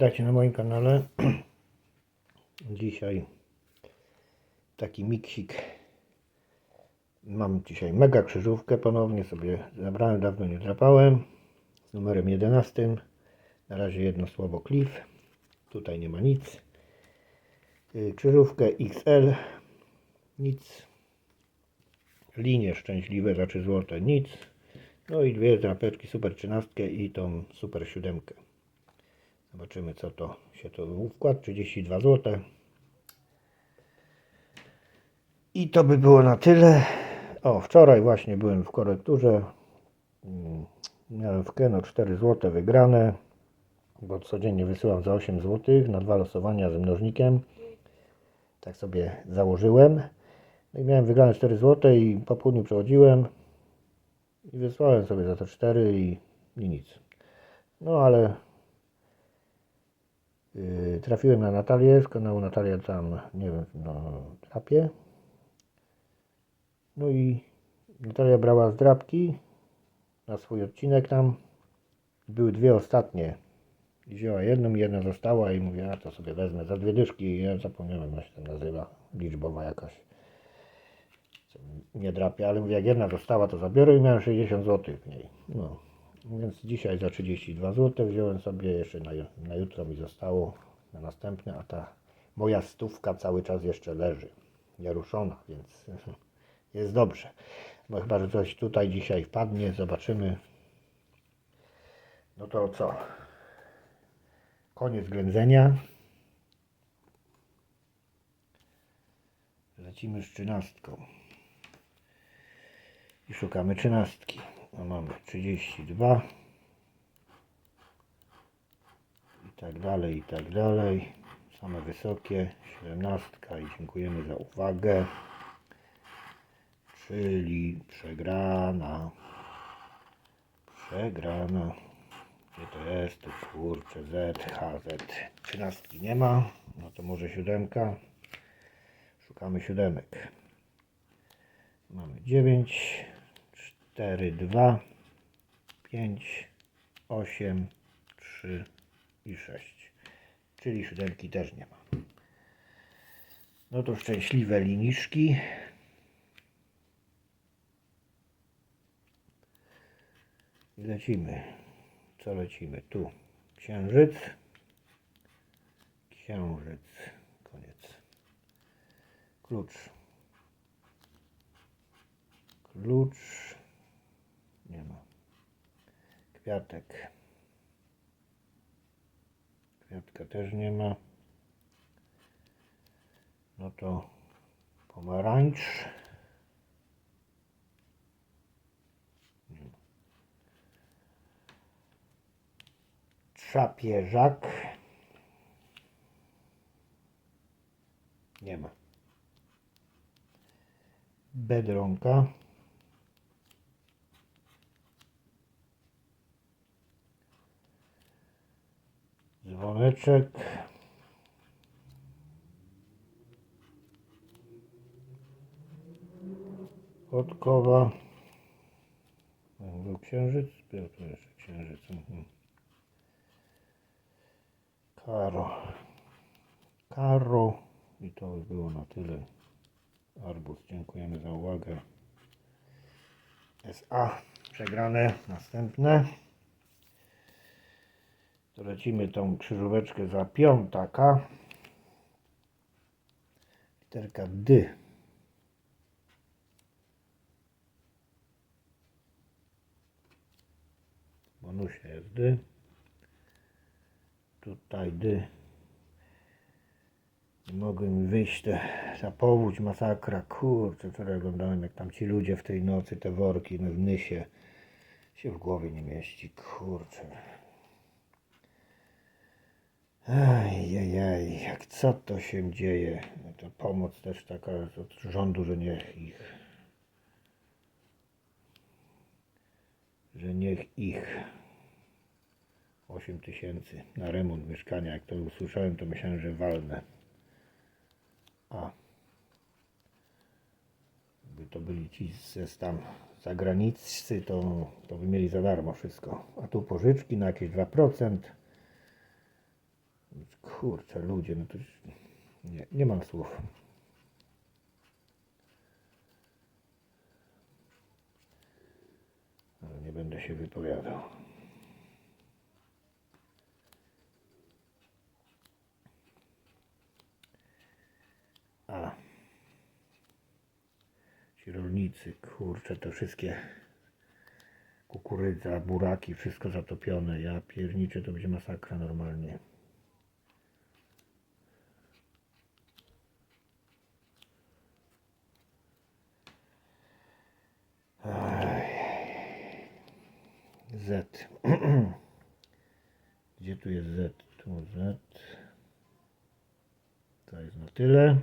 Witajcie na moim kanale. Dzisiaj taki miksik. Mam dzisiaj mega krzyżówkę ponownie sobie zabrałem, dawno nie drapałem. Z numerem 11. Na razie jedno słowo Cliff. Tutaj nie ma nic. Y, Krzyżówkę XL. Nic. Linie szczęśliwe za 3 złote. Nic. No i dwie drapeczki super 13 i tą super 7. Zobaczymy co to się to wkład 32 zł. I to by było na tyle. O, wczoraj właśnie byłem w korekturze. Mm, Miałem w Keno 4 zł wygrane, bo codziennie wysyłam za 8 zł na dwa losowania ze mnożnikiem. Tak sobie założyłem. No i miałem wygrane 4 zł i po południu przechodziłem i wysłałem sobie za te 4 i, i nic. No ale Yy, trafiłem na Natalię z Natalia tam, nie wiem, no, drapie. No i Natalia brała z drapki na swój odcinek tam. Były dwie ostatnie. I wzięła jedną jedna została i mówię, a to sobie wezmę za dwie dyszki. Ja zapomniałem, jak się tam nazywa, liczbowa jakaś. Nie drapie, ale mówię, jak jedna została, to zabiorę i miałem 60 zł w niej. No. Więc dzisiaj za 32 zł wziąłem sobie jeszcze na, na jutro mi zostało, na następne, a ta moja stówka cały czas jeszcze leży, nieruszona, więc jest dobrze. Bo chyba, że coś tutaj dzisiaj wpadnie, zobaczymy. No to co? Koniec ględzenia. Lecimy z trzynastką. I szukamy trzynastki. No mamy 32 i tak dalej, i tak dalej. Same wysokie, 17 i dziękujemy za uwagę. Czyli przegrana. Przegrana. Gdzie to jest? Tu kurczę, Z, H, Z. 13 nie ma. No to może siódemka. Szukamy siódemek. Mamy 9, 4, 2, 5, 8, 3 i 6. Czyli siódemki też nie ma. No to szczęśliwe liniszki. I lecimy. Co lecimy? Tu. Księżyc. Księżyc. Koniec. Klucz. Klucz. Kwiatek. Kwiatka też nie ma. No to pomarańcz. Trzapieżak. Nie ma. Bedronka. Dzwoneczek. Podkowa. Był księżyc. Był tu jeszcze księżyc. mhm. Karo. Karo. I to by było na tyle. Arbuz. Dziękujemy za uwagę. SA. Przegrane. Następne. Lecimy tą krzyżóweczkę za piątaka. Literka D. Bonusia jest D. Tutaj D. Nie mogły mi wyjść te, ta powódź, masakra. Kurczę, wczoraj oglądałem jak tam ci ludzie w tej nocy, te worki w Nysie się w głowie nie mieści. Kurczę. Ajajaj, jak co to się dzieje? No to pomoc też taka od rządu, że niech ich, że niech ich 8 tysięcy na remont mieszkania. Jak to usłyszałem, to myślałem, że walnę. A by to byli ci z tam zagranicy, to, to by mieli za darmo wszystko. A tu pożyczki na jakieś 2%. Kurczę, ludzie, no to już nie, nie mam słów. Ale nie będę się wypowiadał. A ci rolnicy, kurczę, te wszystkie kukurydza, buraki, wszystko zatopione. Ja pierniczę, to będzie masakra normalnie. Z. Gdzie tu jest Z? Tu Z. To jest na tyle.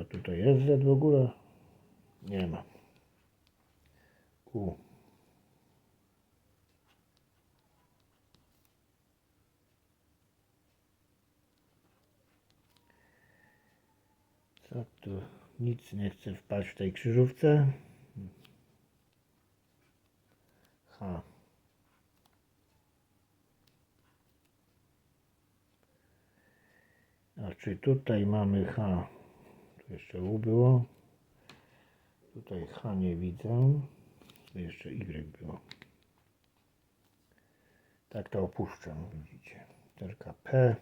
A tutaj jest Z w ogóle? Nie ma. U. Co tu? Nic nie chce wpaść w tej krzyżówce. H. A czy tutaj mamy H? Tu jeszcze U było. Tutaj H nie widzę. Tu jeszcze Y było. Tak to opuszczam, widzicie. Literka P.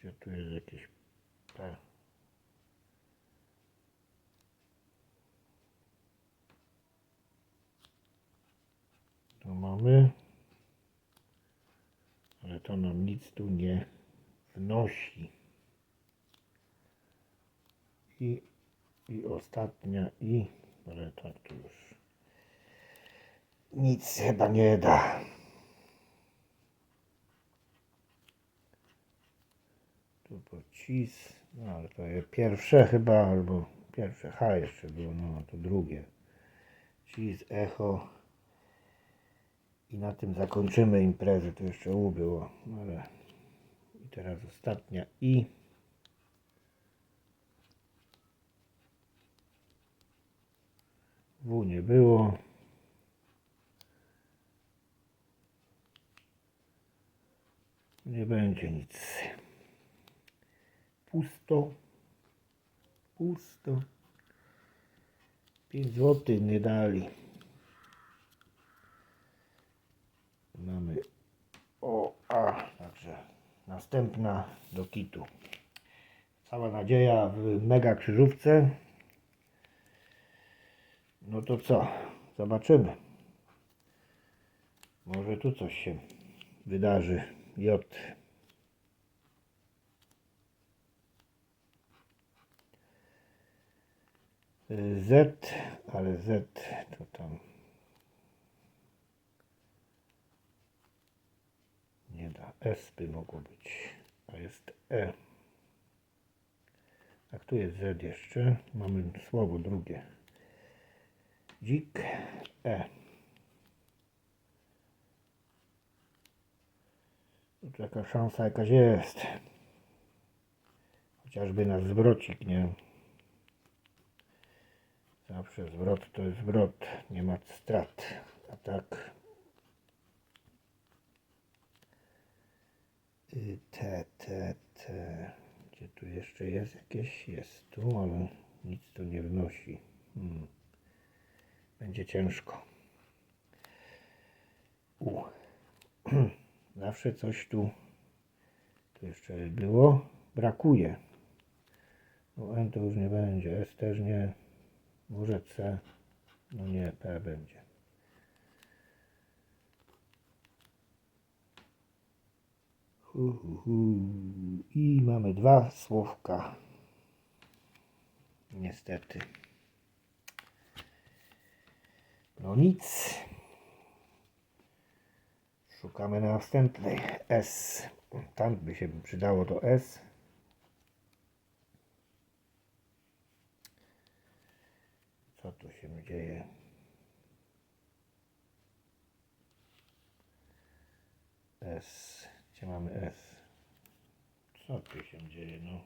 Gdzie tu jest jakieś P? To mamy. Ale to nam nic tu nie wnosi. I, i ostatnia i, ale tak tu już nic chyba nie da. Tu pocis, no ale to pierwsze chyba, albo pierwsze H jeszcze było, no to drugie. Cis, echo. I na tym zakończymy imprezę. Tu jeszcze U było, ale i teraz ostatnia i. W nie było. Nie będzie nic. Pusto. Pusto. 5 zł nie dali. Mamy o A, także następna do kitu. Cała nadzieja w mega krzyżówce. No to co? Zobaczymy. Może tu coś się wydarzy. J. Z, ale Z to tam nie da. S by mogło być, a jest E. A tu jest Z jeszcze. Mamy słowo drugie. Dzik E. Taka szansa jakaś jest. Chociażby na zwrocik, nie? Zawsze zwrot to jest zwrot. Nie ma strat. A tak. Y, Te, te, te. Gdzie tu jeszcze jest jakieś? Jest tu, ale nic tu nie wnosi. Hmm. Będzie ciężko. U. Zawsze coś tu, tu jeszcze było, brakuje. No N to już nie będzie, S też nie, może C, no nie, P będzie. I mamy dwa słówka. Niestety. No nic. Szukamy na następnej. S. Tam by się przydało to S. Co tu się dzieje? S. Gdzie mamy S? Co tu się dzieje? No.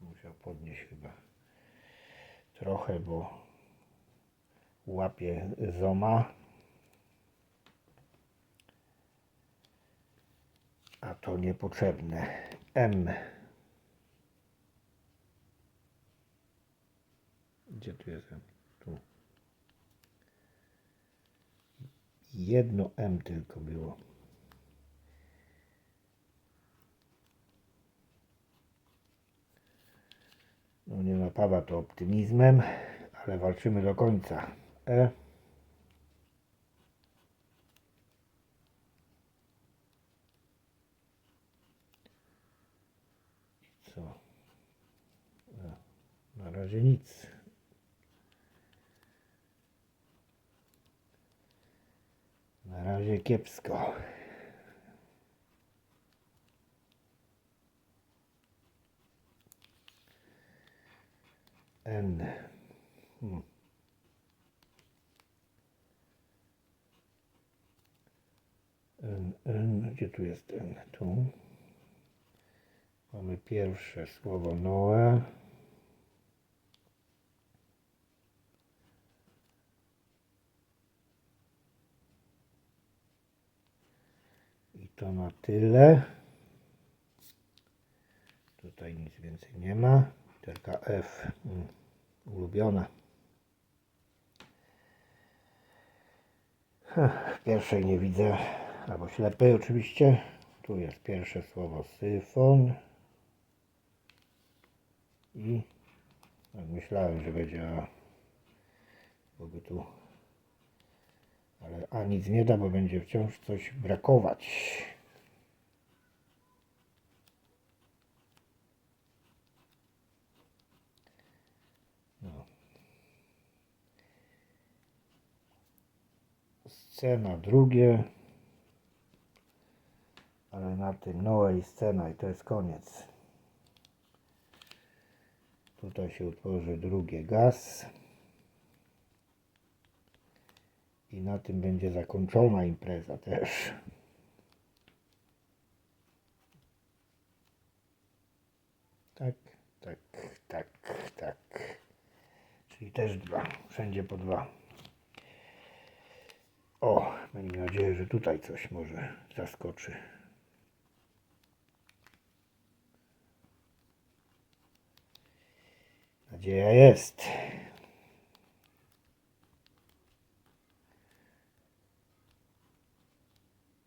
Musiał podnieść chyba trochę, bo łapie zoma. A to niepotrzebne. M. Gdzie tu jest M? Tu. Jedno M tylko było. No nie napawa to optymizmem, ale walczymy do końca. E. Co? E. Na razie nic. Kiepsko. N. Hmm. N, N, gdzie tu jest N? Tu. Mamy pierwsze słowo Noe. I to na tyle. Tutaj nic więcej nie ma. Literka F. Mm, ulubiona. Pierwszej nie widzę, albo ślepej oczywiście. Tu jest pierwsze słowo syfon. I tak myślałem, że będzie A. Byłoby tu. Ale A nic nie da, bo będzie wciąż coś brakować. No. Scena drugie. Ale na tym Noe i scena i to jest koniec. Tutaj się utworzy drugie gaz. I na tym będzie zakończona impreza też. Tak, tak, tak, tak. Czyli też dwa. Wszędzie po dwa. O, mam nadzieję, że tutaj coś może zaskoczy. Nadzieja jest.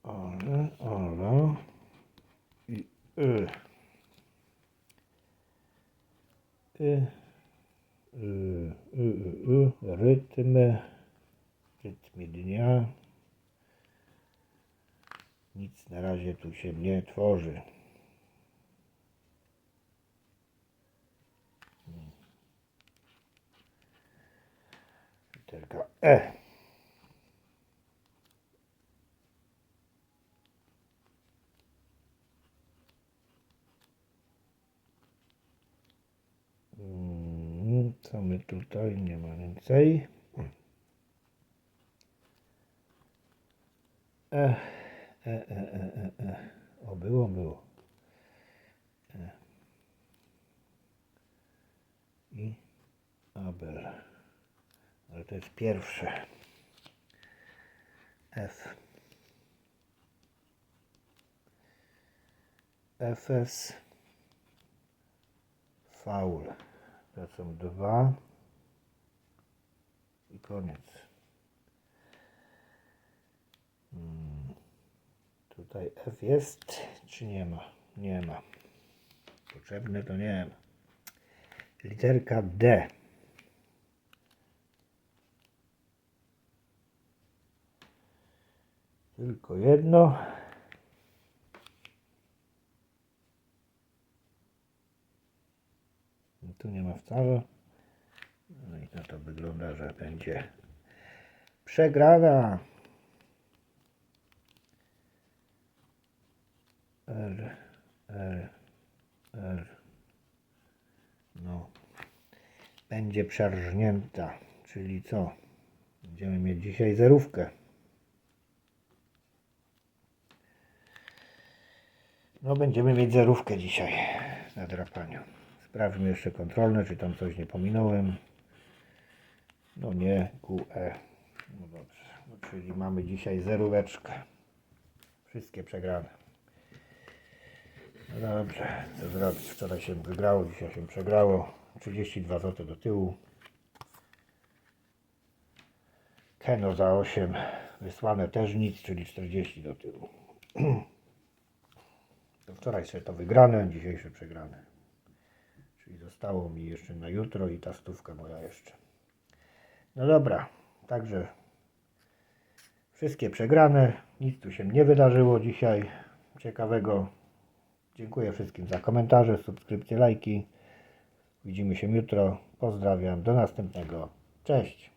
Ale, ale. I y. Y. Y, y, y, y. Rytmy. Rytmy dnia. Nic na razie tu się nie tworzy. Literka E. Mm, Co my tutaj? Nie ma więcej. E, e, e, e, e. O, było, było. E. I Abel. Ale to jest pierwsze. F. Efes. Faul. To są dwa. I koniec. Tutaj F jest, czy nie ma? Nie ma. Potrzebne to nie ma. Literka D. Tylko jedno. Tu nie ma wcale. No i na to wygląda, że będzie przegrana. R, R, R. No. Będzie przerżnięta. Czyli co? Będziemy mieć dzisiaj zerówkę. No będziemy mieć zerówkę dzisiaj na drapaniu. Sprawdźmy jeszcze kontrolne, czy tam coś nie pominąłem. No nie, QE. No dobrze. No, czyli mamy dzisiaj zeróweczkę. Wszystkie przegrane. No dobrze, co zrobić? Wczoraj się wygrało, dzisiaj się przegrało. 32 zł do tyłu. Keno za 8. Wysłane też nic, czyli 40 do tyłu. To wczoraj sobie to wygrane, dzisiejsze przegrane. Czyli zostało mi jeszcze na jutro i ta stówka moja jeszcze. No dobra, także wszystkie przegrane. Nic tu się nie wydarzyło dzisiaj ciekawego. Dziękuję wszystkim za komentarze, subskrypcje, lajki. Widzimy się jutro. Pozdrawiam. Do następnego. Cześć.